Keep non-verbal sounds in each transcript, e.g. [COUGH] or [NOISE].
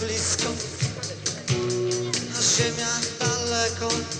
blisko, a ziemia daleko,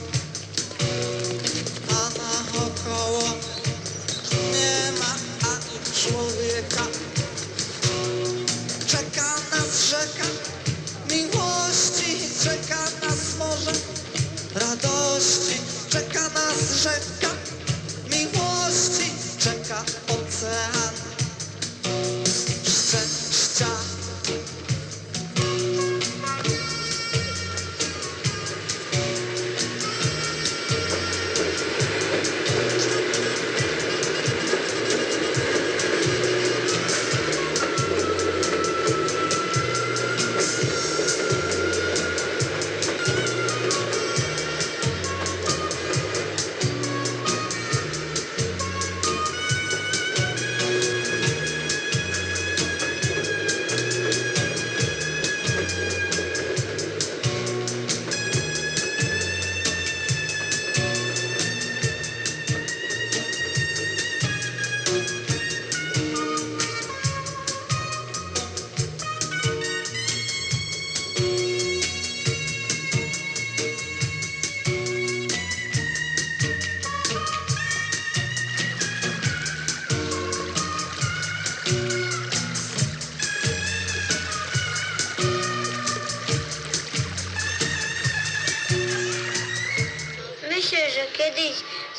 Myślę, że kiedyś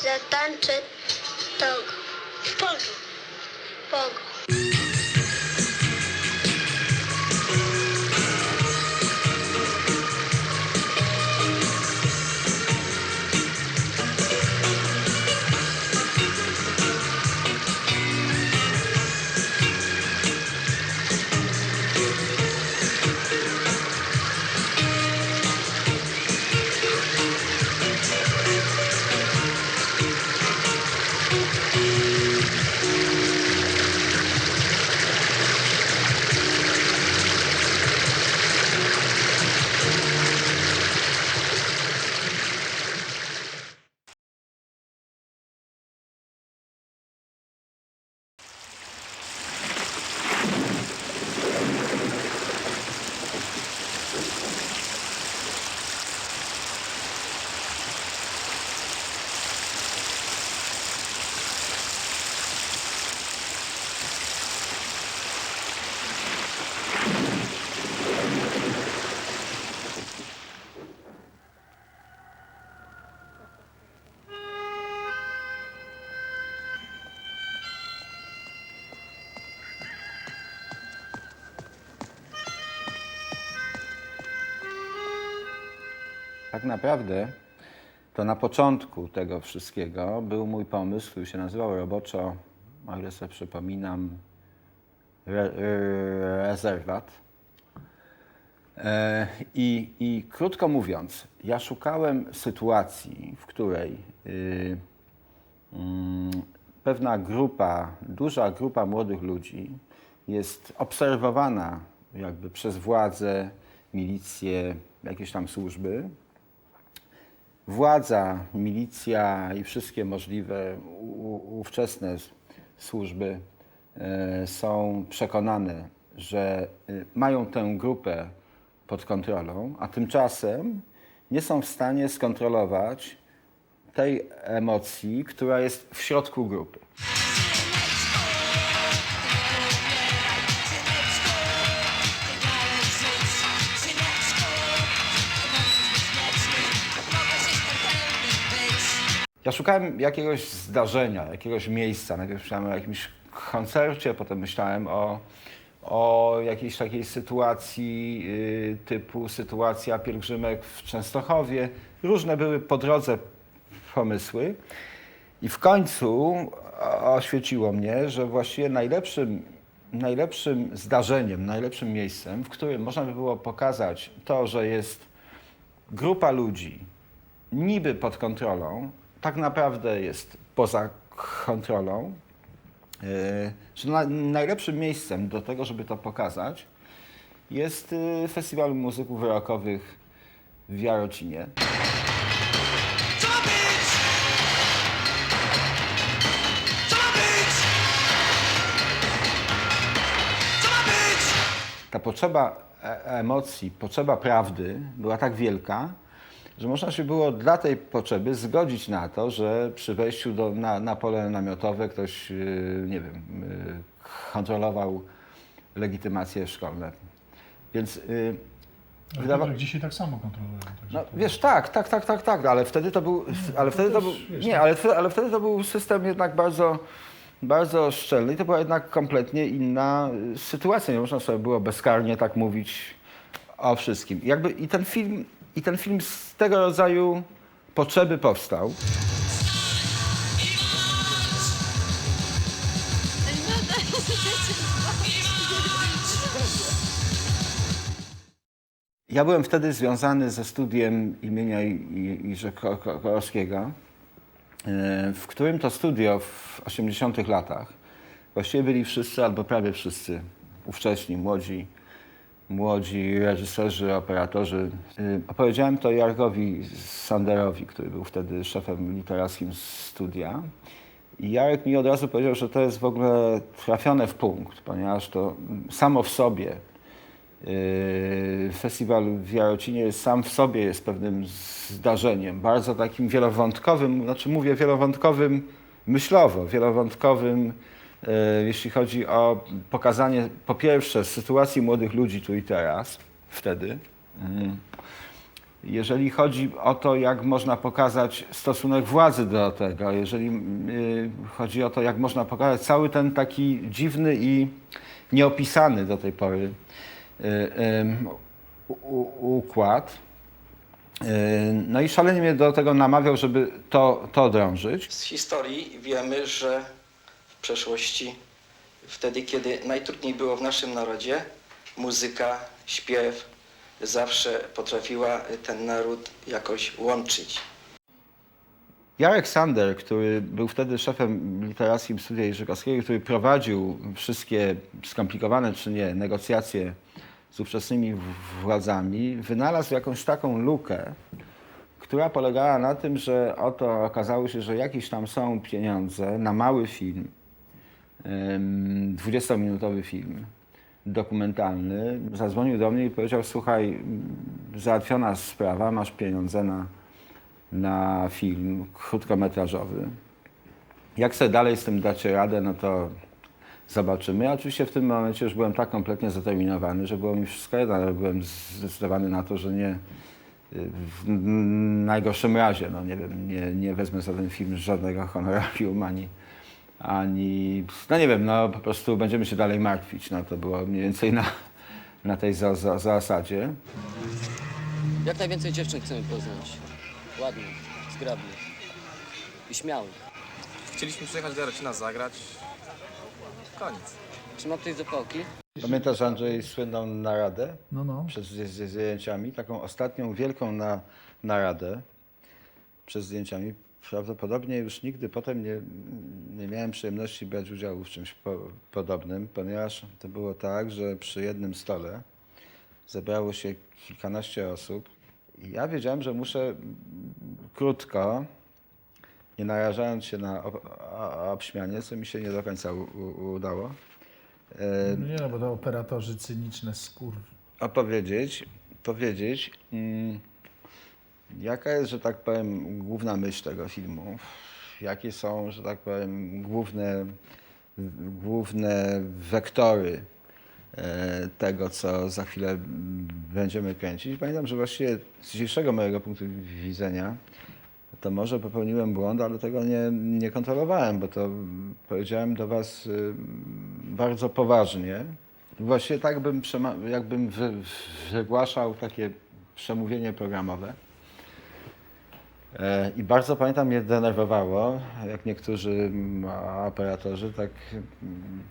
zatańczę to pogo. Pogo. Tak naprawdę to na początku tego wszystkiego był mój pomysł, który się nazywał roboczo, o ile sobie przypominam, re, re, rezerwat. E, I, I krótko mówiąc, ja szukałem sytuacji, w której y, mm, pewna grupa, duża grupa młodych ludzi jest obserwowana jakby przez władze, milicję, jakieś tam służby. Władza, milicja i wszystkie możliwe ówczesne służby e, są przekonane, że y, mają tę grupę pod kontrolą, a tymczasem nie są w stanie skontrolować tej emocji, która jest w środku grupy. Ja szukałem jakiegoś zdarzenia, jakiegoś miejsca. Najpierw myślałem o jakimś koncercie, potem myślałem o, o jakiejś takiej sytuacji y, typu sytuacja pielgrzymek w Częstochowie. Różne były po drodze pomysły. I w końcu oświeciło mnie, że właściwie najlepszym, najlepszym zdarzeniem, najlepszym miejscem, w którym można by było pokazać to, że jest grupa ludzi niby pod kontrolą, tak naprawdę jest poza kontrolą, yy, że na, najlepszym miejscem do tego, żeby to pokazać, jest yy, Festiwal Muzyków Wyrokowych w Jarocinie. Ta potrzeba e- emocji, potrzeba prawdy była tak wielka, że można się było dla tej potrzeby zgodzić na to, że przy wejściu do, na, na pole namiotowe ktoś, yy, nie wiem, yy, kontrolował legitymacje szkolne. Więc yy, Ale wydawa- Piotrek, dzisiaj tak samo kontrolują. Także no, wiesz, tak, tak, tak, tak, tak, ale wtedy to był, ale to wtedy to był, nie, tak. ale, ale wtedy to był system jednak bardzo, bardzo szczelny i to była jednak kompletnie inna y, sytuacja. Nie można sobie było bezkarnie tak mówić o wszystkim. Jakby i ten film, i ten film z tego rodzaju potrzeby powstał. Ja byłem wtedy związany ze studiem imienia Jerzego Ko- Ko- Korowskiego, e, w którym to studio w 80 latach właściwie byli wszyscy albo prawie wszyscy ówcześni, młodzi, młodzi reżyserzy, operatorzy. E, Opowiedziałem to Jarkowi Sanderowi, który był wtedy szefem literackim studia. I Jarek mi od razu powiedział, że to jest w ogóle trafione w punkt, ponieważ to samo w sobie Yy, Festiwal w Jarocinie sam w sobie jest pewnym zdarzeniem, bardzo takim wielowątkowym, znaczy mówię wielowątkowym myślowo, wielowątkowym, jeśli chodzi o pokazanie po pierwsze sytuacji młodych ludzi tu i teraz, wtedy. Yy. Jeżeli chodzi o to, jak można pokazać stosunek władzy do tego, jeżeli yy, chodzi o to, jak można pokazać cały ten taki dziwny i nieopisany do tej pory układ. No i szalenie mnie do tego namawiał, żeby to, to drążyć. Z historii wiemy, że przeszłości, wtedy kiedy najtrudniej było w naszym narodzie, muzyka, śpiew zawsze potrafiła ten naród jakoś łączyć. Jarek Sander, który był wtedy szefem literackim studia Jerzykowskiego, który prowadził wszystkie skomplikowane czy nie negocjacje z ówczesnymi władzami, wynalazł jakąś taką lukę, która polegała na tym, że oto okazało się, że jakieś tam są pieniądze na mały film, 20-minutowy film dokumentalny. Zadzwonił do mnie i powiedział, słuchaj, załatwiona sprawa, masz pieniądze na, na film krótkometrażowy. Jak sobie dalej z tym dacie radę, no to zobaczymy. Ja oczywiście w tym momencie już byłem tak kompletnie zdeterminowany, że było mi wszystko jedno, ale byłem zdecydowany na to, że nie w najgorszym razie, no nie wiem, nie, nie wezmę za ten film żadnego honorarium ani, ani, no nie wiem, no po prostu będziemy się dalej martwić. No to było mniej więcej na, na tej za, za, zasadzie. Jak najwięcej dziewczyn chcemy poznać. Ładnych, zgrabnych i śmiałych. Chcieliśmy przyjechać do Jarocina zagrać. Koniec. Czy ma ktoś zapałki? Pamiętasz Andrzej słynną naradę No, no. przed zdję- zdję- zdjęciami? Taką ostatnią wielką na, naradę przed zdjęciami. Prawdopodobnie już nigdy potem nie, nie miałem przyjemności brać udziału w czymś po, podobnym, ponieważ to było tak, że przy jednym stole zebrało się kilkanaście osób i ja wiedziałem, że muszę krótko, nie narażając się na obśmianie, co mi się nie do końca u, u, udało, e, No nie no, bo to operatorzy cyniczne skór. opowiedzieć, powiedzieć, mm, jaka jest, że tak powiem, główna myśl tego filmu. Jakie są, że tak powiem, główne, główne wektory e, tego, co za chwilę będziemy kręcić. Pamiętam, że właściwie z dzisiejszego mojego punktu widzenia to może popełniłem błąd, ale tego nie, nie kontrolowałem, bo to powiedziałem do Was y, bardzo poważnie. Właściwie tak bym, jakbym wy, wygłaszał takie przemówienie programowe. E, I bardzo pamiętam, mnie denerwowało, jak niektórzy operatorzy tak mm,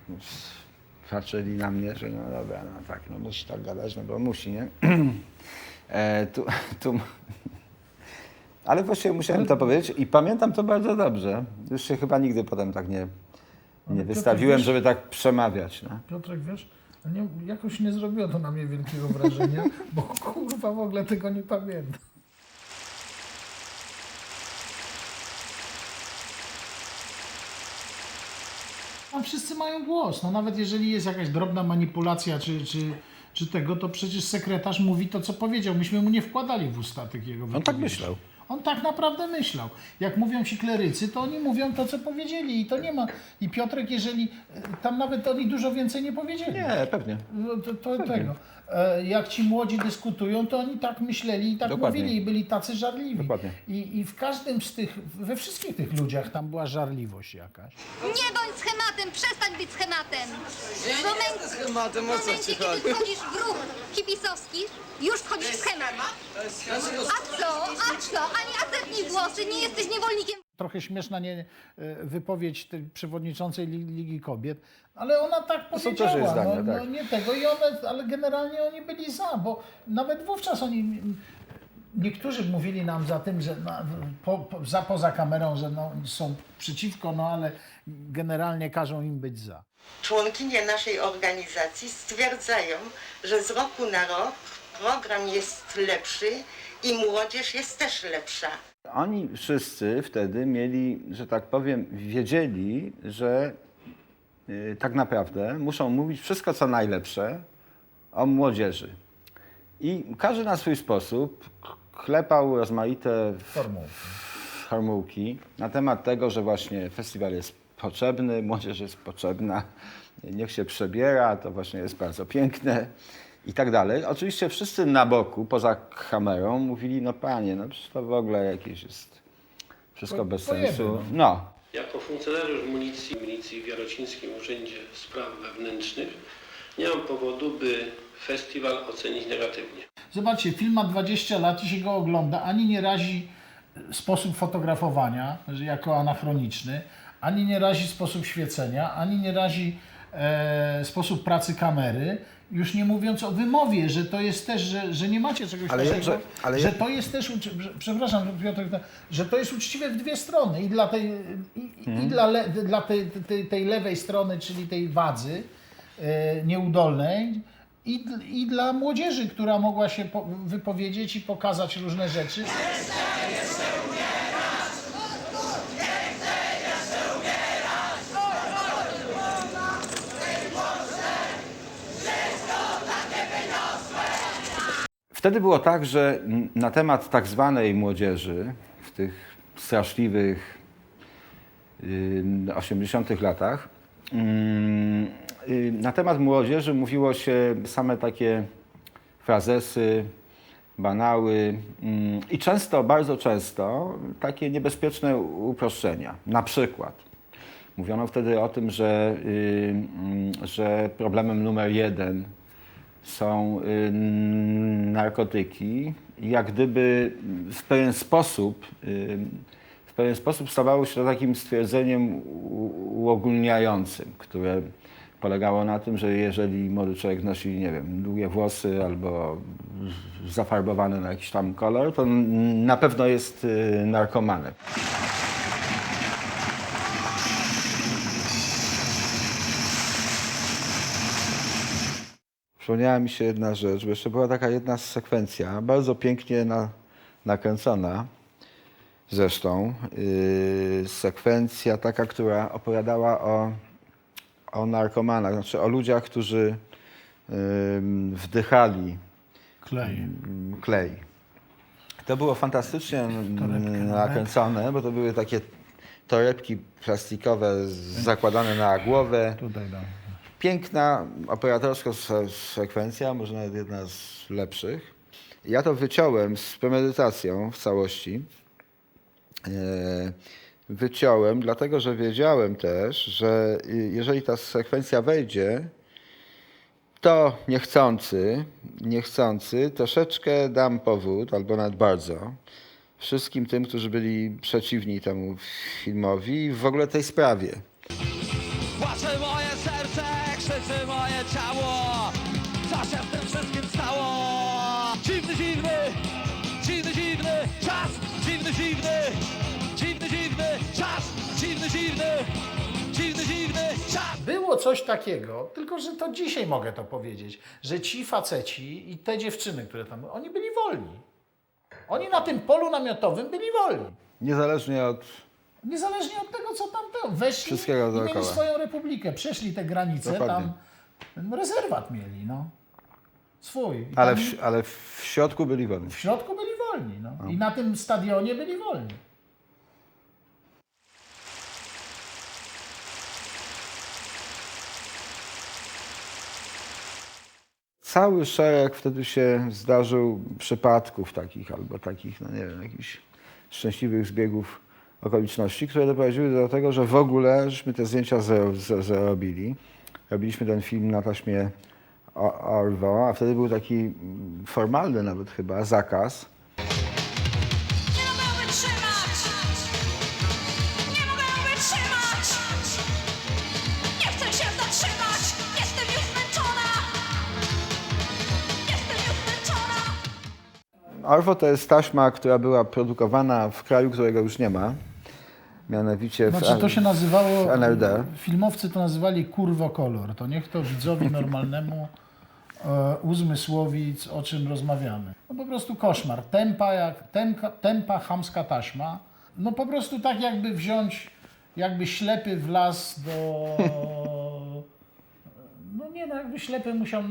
patrzyli na mnie, że no dobra, no tak, no musi tak gadać, no bo musi, nie? [CLEARS THROAT] E, tu, [LAUGHS] tu, ale właściwie musiałem to powiedzieć i pamiętam to bardzo dobrze. Już się chyba nigdy potem tak nie, nie wystawiłem, wiesz- żeby tak przemawiać. No. Piotrek, wiesz, nie, jakoś nie zrobiło to na mnie wielkiego wrażenia, bo kurwa w ogóle tego nie pamiętam. Tam wszyscy mają głos, no nawet jeżeli jest jakaś drobna manipulacja, czy, czy czy tego, to przecież sekretarz mówi to, co powiedział. Myśmy mu nie wkładali w usta takiego On tak wypowiedzi. myślał. On tak naprawdę myślał. Jak mówią ci klerycy, to oni mówią to, co powiedzieli i to nie ma. I Piotrek, jeżeli, tam nawet oni dużo więcej nie powiedzieli. Nie, pewnie. No To, to tego. E, Jak ci młodzi dyskutują, to oni tak myśleli i tak Dokładnie. mówili i byli tacy żarliwi. Dokładnie. I, I w każdym z tych, we wszystkich tych ludziach tam była żarliwość jakaś. Nie bądź schematem, przestań być schematem. W momencie, schematem, w momencie kiedy wchodzisz w ruch hipisowski, już wchodzisz w schemat. A co? A co? Ani asetni włosy, nie jesteś niewolnikiem Trochę śmieszna nie, e, wypowiedź tej przewodniczącej Li- Ligi Kobiet, ale ona tak są też powiedziała. jej zdania, no, no tak. nie tego, i one, ale generalnie oni byli za, bo nawet wówczas oni. Niektórzy mówili nam za tym, że no, po, po, za poza kamerą, że no, są przeciwko, no ale generalnie każą im być za. Członkinie naszej organizacji stwierdzają, że z roku na rok program jest lepszy i młodzież jest też lepsza. Oni wszyscy wtedy mieli, że tak powiem, wiedzieli, że y, tak naprawdę muszą mówić wszystko, co najlepsze o młodzieży. I każdy na swój sposób klepał rozmaite Formułki. formułki na temat tego, że właśnie festiwal jest potrzebny, młodzież jest potrzebna, niech się przebiera, to właśnie jest bardzo piękne i tak dalej. Oczywiście wszyscy na boku, poza kamerą, mówili, no panie, no przecież to w ogóle jakieś jest wszystko Po- bez sensu. no. No, Jako funkcjonariusz milicji, milicji w Jarocińskim Urzędzie Spraw Wewnętrznych nie mam powodu, by festiwal ocenić negatywnie. Zobaczcie, film ma 20 lat i się go ogląda, ani nie razi sposób fotografowania, jako anachroniczny, ani nie razi sposób świecenia, ani nie razi e, sposób pracy kamery, już nie mówiąc o wymowie, że to jest też, że, że nie macie czegoś Ale takiego, że- ale że to jest też, przepraszam Piotr, że to jest uczciwe w dwie strony i dla tej, i, Mhm. i dla, le, dla tej, tej, tej lewej strony, czyli tej wadzy e, nieudolnej, i, i dla młodzieży, która mogła się po, wypowiedzieć i pokazać różne rzeczy. Wtedy było tak, że na temat tak zwanej młodzieży w tych straszliwych y, 80 latach, y, na temat młodzieży mówiło się same takie frazesy, banały i często, bardzo często takie niebezpieczne uproszczenia. Na przykład mówiono wtedy o tym, że, że problemem numer jeden są y, narkotyki jak gdyby w pewien sposób, y, w pewien sposób stawało się to takim stwierdzeniem uogólniającym, które polegało na tym, że jeżeli młody człowiek nosi, nie wiem, długie włosy albo zafarbowane na jakiś tam kolor, to na pewno jest y, narkomanem. Przypomniała mi się jedna rzecz, bo jeszcze była taka jedna sekwencja, bardzo pięknie na, nakręcona zresztą. Yy, sekwencja taka, która opowiadała o, o narkomanach, znaczy o ludziach, którzy yy, wdychali Klej. mm, klej. To było fantastycznie mm, nakręcone, bo to były takie torebki plastikowe zakładane na głowę. Tutaj dam. Piękna operatorska se- sekwencja, może nawet jedna z lepszych. Ja to wyciąłem z premedytacją w całości. E, Wyciąłem, dlatego że wiedziałem też, że y, jeżeli ta sekwencja wejdzie, to niechcący, niechcący troszeczkę dam powód, albo nawet bardzo, wszystkim tym, którzy byli przeciwni temu filmowi w ogóle tej sprawie. Płacze czas Dziwny, dziwny, dziwny, dziwny czas Dziwny, dziwny, dziwny, dziwny czas Było coś takiego, tylko że to dzisiaj mogę to powiedzieć, że ci faceci i te dziewczyny, które tam, oni byli wolni. Oni na tym polu namiotowym byli wolni. Niezależnie od Niezależnie od tego, co tam było. Weszli Wszystkiego i mieli dookoła. swoją republikę. Przeszli te granice, Dokładnie. tam rezerwat mieli, no. Swój. I Ale tam w, ale w środku byli wolni. w środku byli wolni. No. I na tym stadionie byli wolni. Cały szereg wtedy się zdarzył przypadków takich, albo takich, no nie wiem, jakichś szczęśliwych zbiegów okoliczności, które doprowadziły do tego, że w ogóle żeśmy te zdjęcia zrobili. Robiliśmy ten film na taśmie Arvo, a wtedy był taki formalny nawet chyba zakaz. Arvo to jest taśma, która była produkowana w kraju, którego już nie ma. Mianowicie w, Znaczy to się nazywało, w NLD. filmowcy to nazywali kurwokolor. To niech to widzowi [LAUGHS] normalnemu e, uzmysłowić, o czym rozmawiamy. No po prostu koszmar. Tempa, jak, tempa, tempa chamska taśma. No po prostu tak jakby wziąć, jakby ślepy w las do... [LAUGHS] No nie no, jakby ślepy musiał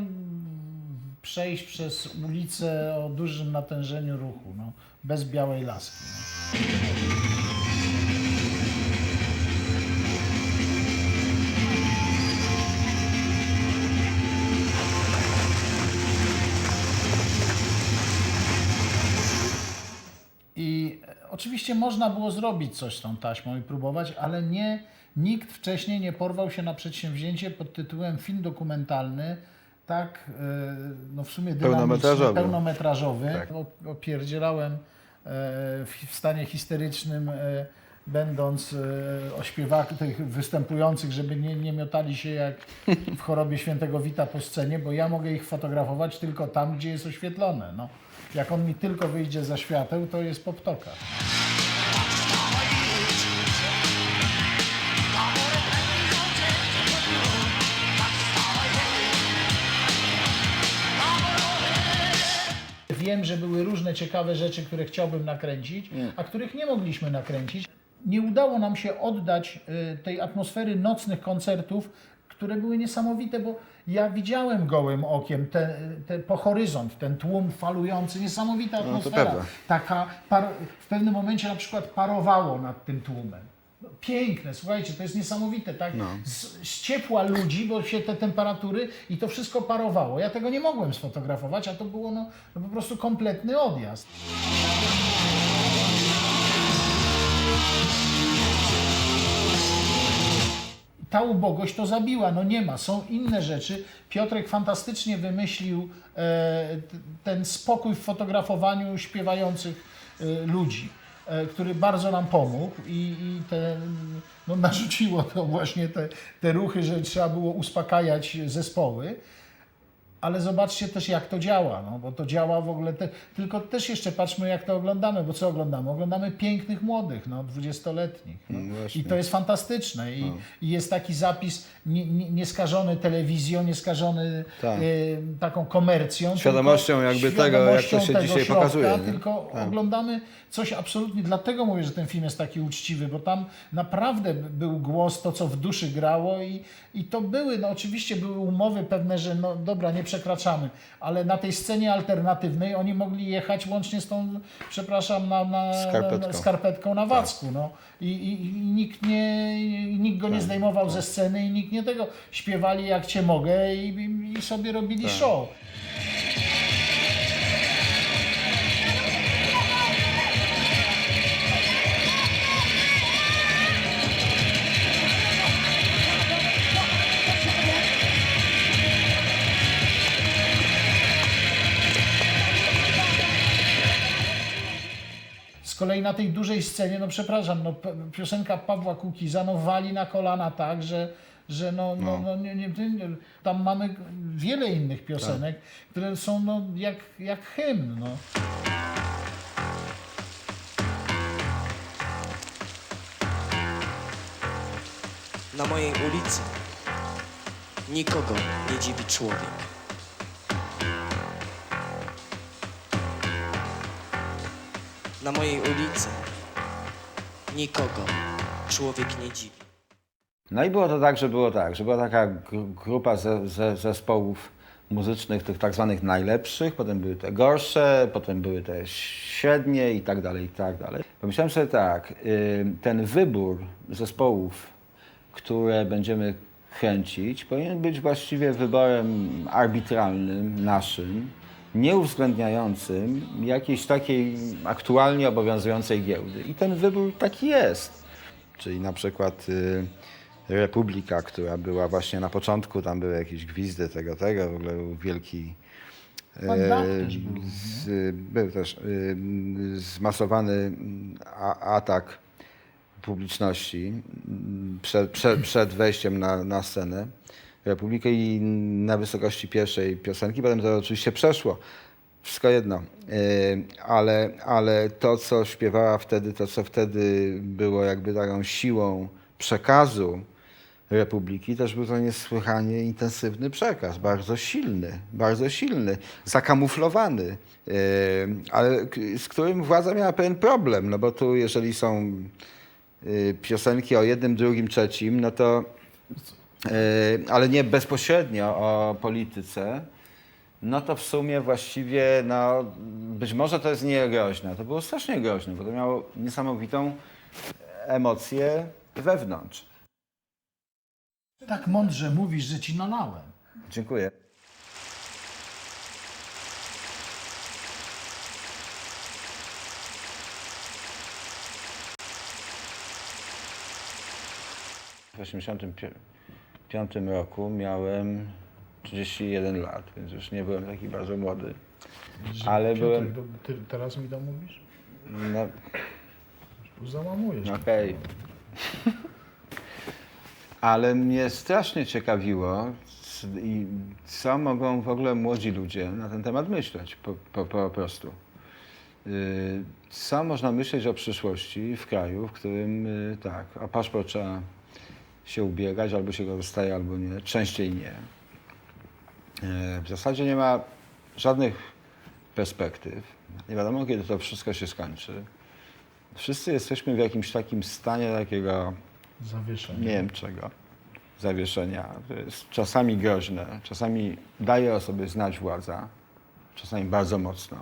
przejść przez ulicę o dużym natężeniu ruchu, no, bez białej laski. No. I e, oczywiście można było zrobić coś z tą taśmą i próbować, ale nie, nikt wcześniej nie porwał się na przedsięwzięcie pod tytułem film dokumentalny, tak e, no w sumie Pełnometrażowy. pełnometrażowy. Tak. Opierdzielałem e, w stanie histerycznym, e, będąc o śpiewakach tych występujących, żeby nie, nie miotali się jak w chorobie świętego Wita po scenie, bo ja mogę ich fotografować tylko tam, gdzie jest oświetlone. No. Jak on mi tylko wyjdzie za świateł, to jest poptoka. Wiem, że były różne ciekawe rzeczy, które chciałbym nakręcić, a których nie mogliśmy nakręcić. Nie udało nam się oddać y, tej atmosfery nocnych koncertów, które były niesamowite, bo ja widziałem gołym okiem te, te, po horyzont, ten tłum falujący, niesamowita atmosfera. prawda. Taka par, w pewnym momencie na przykład parowało nad tym tłumem. No, Piękne, słuchajcie, to jest niesamowite, tak? Z, z ciepła ludzi, bo się te temperatury i to wszystko parowało. Ja tego nie mogłem sfotografować, a to było no, no po prostu kompletny odjazd. ta ubogość to zabiła. No nie ma, są inne rzeczy. Piotrek fantastycznie wymyślił e, ten spokój w fotografowaniu śpiewających e, ludzi, który bardzo nam pomógł i, i te, no, narzuciło to właśnie te, te ruchy, że trzeba było uspokajać zespoły. Ale zobaczcie też, jak to działa, no, bo to działa w ogóle. Te, tylko też jeszcze patrzmy, jak to oglądamy, bo co oglądamy? Oglądamy pięknych młodych, no, dwudziestoletnich. No. No. I to jest fantastyczne. I, i jest taki zapis nie, nie, nieskażony telewizją, nieskażony Tak. e, taką komercją. Świadomością jakby tego, jak to się dzisiaj środka, pokazuje, nie? Tylko Tak. oglądamy coś absolutnie, dlatego mówię, że ten film jest taki uczciwy, bo tam naprawdę był głos, to co w duszy grało i, i to były, no oczywiście były umowy pewne, że no dobra, nie przekraczamy, ale na tej scenie alternatywnej oni mogli jechać łącznie z tą, przepraszam, na, na, Skarpetką. na skarpetką na Wacku, no. I, i, i nikt, nie, nikt go nie zdejmował ze sceny i nikt nie tego. Śpiewali jak cię mogę i, i, i sobie robili show. Kolei na tej dużej scenie, no przepraszam, no, piosenka Pawła Kukiza no, wali na kolana tak, że, że no, no, no nie, nie, nie, tam mamy wiele innych piosenek, które są no, jak, jak hymn. No. Na mojej ulicy nikogo nie dziwi człowiek. Na mojej ulicy nikogo człowiek nie dziwi. No i było to tak, że było tak, że była taka gru- grupa ze, ze, zespołów muzycznych, tych tak zwanych najlepszych, potem były te gorsze, potem były te średnie i tak dalej, i tak dalej. Pomyślałem sobie tak, ten wybór zespołów, które będziemy kręcić, powinien być właściwie wyborem arbitralnym, naszym, nie uwzględniającym jakiejś takiej aktualnie obowiązującej giełdy. I ten wybór taki jest. Czyli na przykład y, Republika, która była właśnie na początku, tam były jakieś gwizdy tego, tego, w ogóle był wielki też był, z, był też y, zmasowany atak publiczności przed, przed, przed wejściem na, na scenę Republikę i na wysokości pierwszej piosenki. Potem to oczywiście przeszło. Wszystko jedno. Y, Ale, ale to, co śpiewała wtedy, to, co wtedy było jakby taką siłą przekazu Republiki, też był to niesłychanie intensywny przekaz, bardzo silny, bardzo silny, zakamuflowany, y, ale z którym władza miała pewien problem, no bo tu jeżeli są y, piosenki o jednym, drugim, trzecim, no to, ale nie bezpośrednio o polityce, no to w sumie właściwie, no, być może to jest niegroźne. To było strasznie groźne, bo to miało niesamowitą emocję wewnątrz. Tak mądrze mówisz, że ci nalałem. Dziękuję. W 1985 roku miałem 31 lat, więc już nie byłem taki bardzo młody. Ale byłem. Piotrek, to ty teraz mi to mówisz? No, Tu załamujesz. Okej. [LAUGHS] Ale mnie strasznie ciekawiło, i co mogą w ogóle młodzi ludzie na ten temat myśleć po, po, po prostu. Y, Co można myśleć o przyszłości w kraju, w którym y, tak, o paszport trzeba się ubiegać, albo się go dostaje, albo nie, częściej nie. Y, W zasadzie nie ma żadnych perspektyw. Nie wiadomo, kiedy to wszystko się skończy. Wszyscy jesteśmy w jakimś takim stanie takiego, Zawieszenie. nie wiem czego, zawieszenia. To jest czasami groźne, czasami daje o sobie znać władza, czasami bardzo mocno.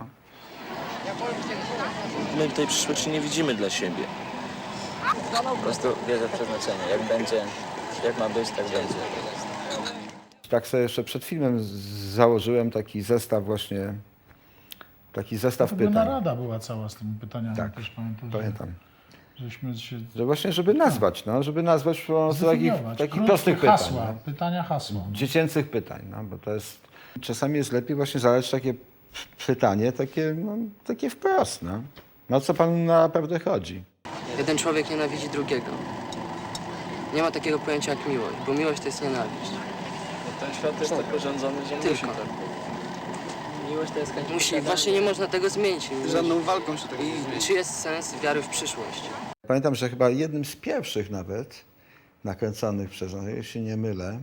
My tej przyszłości nie widzimy dla siebie. Po prostu wierzę w przeznaczenie. Jak będzie, jak ma być, tak będzie. Tak sobie jeszcze przed filmem z- założyłem taki zestaw właśnie, taki zestaw W ogóle pytań. narada była cała z tymi pytaniami. Tak, też pamiętam, że- Pamiętam. żeśmy się Że właśnie, żeby nazwać, no, żeby nazwać po prostu takich, zdefiniować. takich Krótkie prostych pytań. hasła, No. pytania hasła. dziecięcych pytań, no, bo to jest, czasami jest lepiej właśnie zadać takie p- pytanie, takie, no, takie wprost, no. No o co panu naprawdę chodzi? Jeden człowiek nienawidzi drugiego. Nie ma takiego pojęcia jak miłość, bo miłość to jest nienawiść. Ten świat jest tak urządzony, że Tylko. musi tak. Miłość to jest Musi, właśnie nie można tego zmienić. Żadną walką się tego nie I zmieni. czy jest sens wiary w przyszłość? Pamiętam, że chyba jednym z pierwszych nawet nakręconych przez, no, jeśli nie mylę,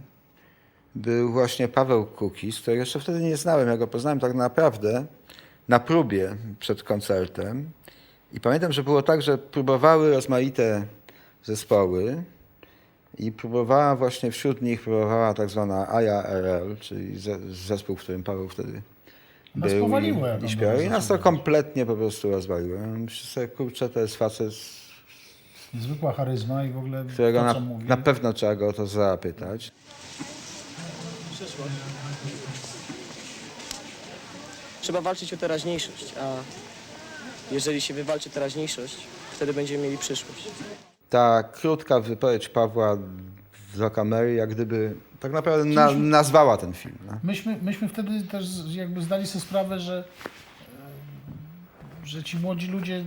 był właśnie Paweł Kukis, którego jeszcze wtedy nie znałem. Ja go poznałem tak naprawdę na próbie przed koncertem. I pamiętam, że było tak, że próbowały rozmaite zespoły i próbowała właśnie wśród nich próbowała tak zwana AJRL, czyli ze, zespół, w którym Paweł wtedy Nas był powaliło, jak i, i śpiewał. był I nas to kompletnie po prostu rozwaliło. Myślę sobie, kurczę, to jest facet, Niezwykła charyzma i w ogóle którego to, na, mówi. na pewno trzeba go o to zapytać. Trzeba walczyć o teraźniejszość, a jeżeli się wywalczy teraźniejszość, wtedy będziemy mieli przyszłość. Ta krótka wypowiedź Pawła do kamery, jak gdyby tak naprawdę na, nazwała ten film. No. Myśmy, myśmy wtedy też jakby zdali sobie sprawę, że, e, że ci młodzi ludzie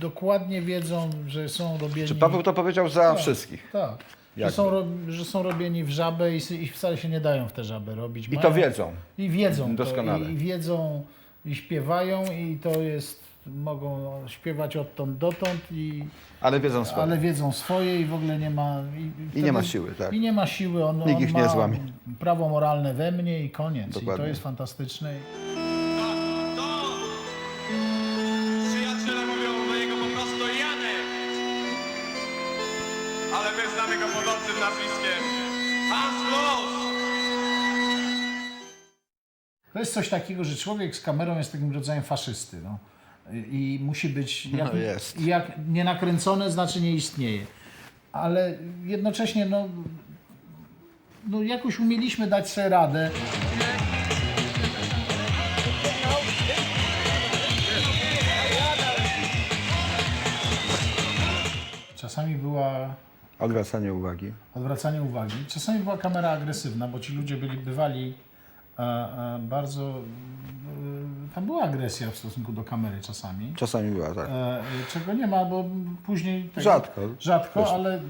dokładnie wiedzą, że są robieni... Czy Paweł to powiedział za Tak, wszystkich? Tak. Że są, ro, że są robieni w żabę i, i wcale się nie dają w te żaby robić. I to wiedzą. I wiedzą Doskonale. To, i, I wiedzą, i śpiewają i to jest, mogą śpiewać odtąd dotąd i... Ale wiedzą swoje. Ale wiedzą swoje i w ogóle nie ma... I, I nie ma siły, tak. I nie ma siły, on, Nikt on ich ma nie złamie. prawo moralne we mnie i koniec. I to Dokładnie. jest fantastyczne. Przyjaciele mówią do niego po prostu Janek. Ale my znamy go pod obcym nazwiskiem. To jest coś takiego, że człowiek z kamerą jest takim rodzajem faszysty. No. I musi być. Jak, No jest. jak nie nakręcone, znaczy nie istnieje. Ale jednocześnie, no, no jakoś umieliśmy dać sobie radę. Czasami była Odwracanie uwagi. odwracanie uwagi. Czasami była kamera agresywna, bo ci ludzie byli, bywali bardzo. E, tam była agresja w stosunku do kamery czasami. Czasami była, tak. E, czego nie ma, bo później. tego- Rzadko. Rzadko, Zresztą. ale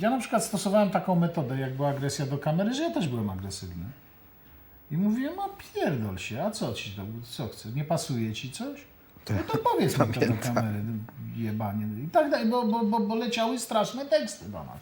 ja na przykład stosowałem taką metodę, jak była agresja do kamery, że ja też byłem agresywny. I mówiłem, a pierdol się, a co ci to, co chcesz, nie pasuje ci coś? No to powiedz mi to do kamery, jebanie. I tak dalej, bo, bo, bo, bo leciały straszne teksty do nas.